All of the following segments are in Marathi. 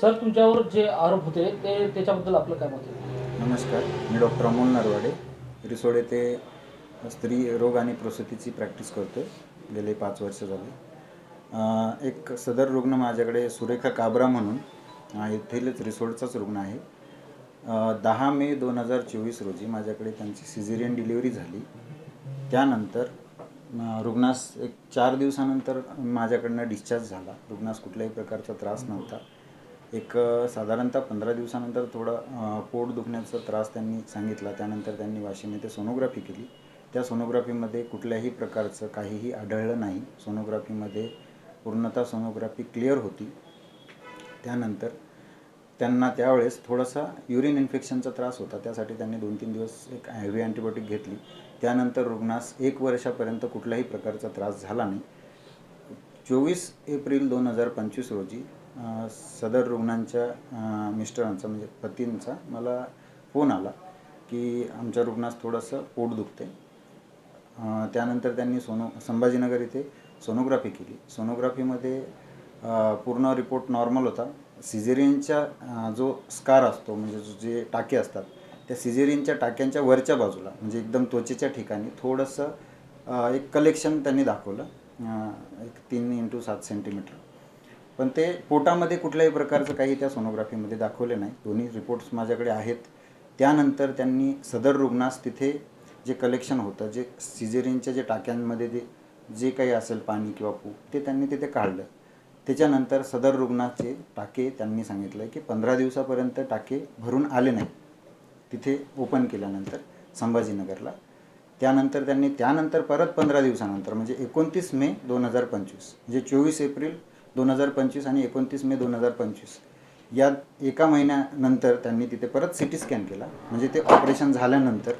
सर तुमच्यावर जे आरोप होते ते त्याच्याबद्दल आपलं काय मत आहे? नमस्कार. मी डॉक्टर अमोल नरवाडे रिसोड येथे स्त्री रोग आणि प्रसूतीची प्रॅक्टिस करतो गेले पाच वर्ष झाले. एक सदर रुग्ण माझ्याकडे सुरेखा काबरा म्हणून येथीलच रिसोडचाच रुग्ण आहे. दहा मे दोन हजार चोवीस रोजी माझ्याकडे त्यांची सिझेरियन डिलिव्हरी झाली. त्यानंतर रुग्णास एक चार दिवसानंतर माझ्याकडनं डिस्चार्ज झाला. रुग्णास कुठल्याही प्रकारचा त्रास नव्हता. एक साधारणतः पंधरा दिवसानंतर थोडं पोट दुखण्याचा त्रास त्यांनी सांगितला. त्यानंतर त्यांनी वाशिम येथे सोनोग्राफी केली. त्या सोनोग्राफीमध्ये कुठल्याही प्रकारचं काहीही आढळलं नाही. सोनोग्राफीमध्ये पूर्णतः सोनोग्राफी क्लिअर होती. त्यानंतर त्यांना त्यावेळेस थोडासा युरिन इन्फेक्शनचा त्रास होता. त्यासाठी त्यांनी दोन तीन दिवस एक आय अँटीबायोटिक घेतली. त्यानंतर रुग्णास एक वर्षापर्यंत कुठल्याही प्रकारचा त्रास झाला नाही. चोवीस एप्रिल दोन हजार पंचवीस रोजी सदर रुग्णांच्या मिस्टरांचा म्हणजे पतींचा मला फोन आला की आमच्या रुग्णास थोडंसं पोट दुखते त्यानंतर त्यांनी सोनो संभाजीनगर इथे सोनोग्राफी केली. सोनोग्राफीमध्ये पूर्ण रिपोर्ट नॉर्मल होता. सिझेरियनच्या जो स्कार असतो म्हणजे जो- जे टाके असतात त्या सिझेरियनच्या टाक्यांच्या वरच्या बाजूला म्हणजे एकदम त्वचेच्या ठिकाणी थोडंसं एक कलेक्शन त्यांनी दाखवलं. एक तीन इंटू सात सेंटीमीटर पण ते पोटामध्ये कुठल्याही प्रकारचं काही त्या सोनोग्राफीमध्ये दाखवले नाही. दोन्ही रिपोर्ट्स माझ्याकडे आहेत. त्यानंतर त्यांनी सदर रुग्णास तिथे जे कलेक्शन होतं जे सिजेरिनच्या जे टाक्यांमध्ये ते जे काही असेल पाणी किंवा पू ते त्यांनी तिथे काढलं. त्याच्यानंतर सदर रुग्णाचे टाके त्यांनी सांगितलं की पंधरा दिवसापर्यंत टाके भरून आले नाही तिथे ओपन केल्यानंतर संभाजीनगरला त्यानंतर त्यांनी त्यानंतर परत पंधरा दिवसानंतर म्हणजे एकोणतीस मे दोन हजार पंचवीस म्हणजे चोवीस एप्रिल दोन हजार पंचवीस आणि एकोणतीस मे दोन हजार पंचवीस. या एका महिन्यानंतर त्यांनी तिथे परत सी टी स्कॅन केला. म्हणजे ते ऑपरेशन झाल्यानंतर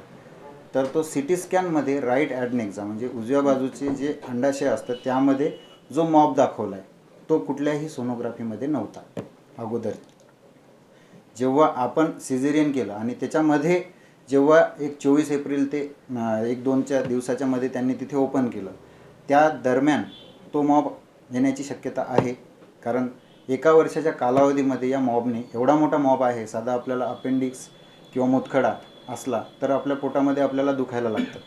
तर तो सी टी स्कॅनमध्ये राईट ॲडनेक्झा म्हणजे उजव्या बाजूचे जे अंडाशय असतं त्यामध्ये जो मॉब दाखवला आहे तो कुठल्याही सोनोग्राफीमध्ये नव्हता अगोदर. जेव्हा आपण सिझेरियन केलं आणि त्याच्यामध्ये जेव्हा एक चोवीस एप्रिल ते एक दोनच्या दिवसाच्या मध्ये त्यांनी तिथे ओपन केलं त्या दरम्यान तो मॉब येण्याची शक्यता आहे. कारण एका वर्षाच्या कालावधीमध्ये या मॉबने एवढा मोठा मॉब आहे साधा आपल्याला अपेंडिक्स किंवा मुतखडा असला तर आपल्या पोटामध्ये आपल्याला दुखायला लागतं.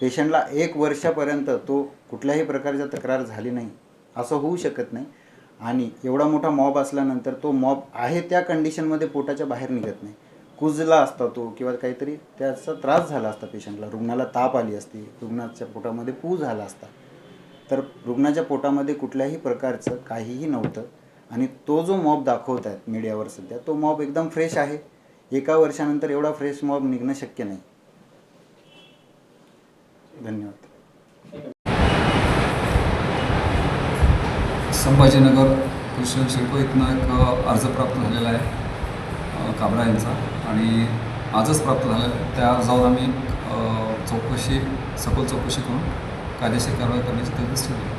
पेशंटला एक वर्षापर्यंत तो कुठल्याही प्रकारच्या तक्रार झाली नाही असं होऊ शकत नाही. आणि एवढा मोठा मॉब असल्यानंतर तो मॉब आहे त्या कंडिशनमध्ये पोटाच्या बाहेर निघत नाही. कुजला असता तो किंवा काहीतरी त्याचा त्रास झाला असता पेशंटला रुग्णाला ताप आली असती रुग्णाच्या पोटामध्ये पू झाला असता. तर रुग्णाच्या पोटामध्ये कुठल्याही प्रकारचं काहीही नव्हतं. आणि तो जो मॉब दाखवत आहेत मीडियावर सध्या तो मॉब एकदम फ्रेश आहे. एका वर्षानंतर एवढा फ्रेश मॉब निघणं शक्य नाही. धन्यवाद. संभाजीनगर कृषी शिल्प इथनं एक अर्ज प्राप्त झालेला आहे काबरा यांचा. आणि आजच प्राप्त झालं. त्या जाऊन आम्ही चौकशी सखोल चौकशी करून कायदेशीर कारवाई करण्याची तयारी ठेवली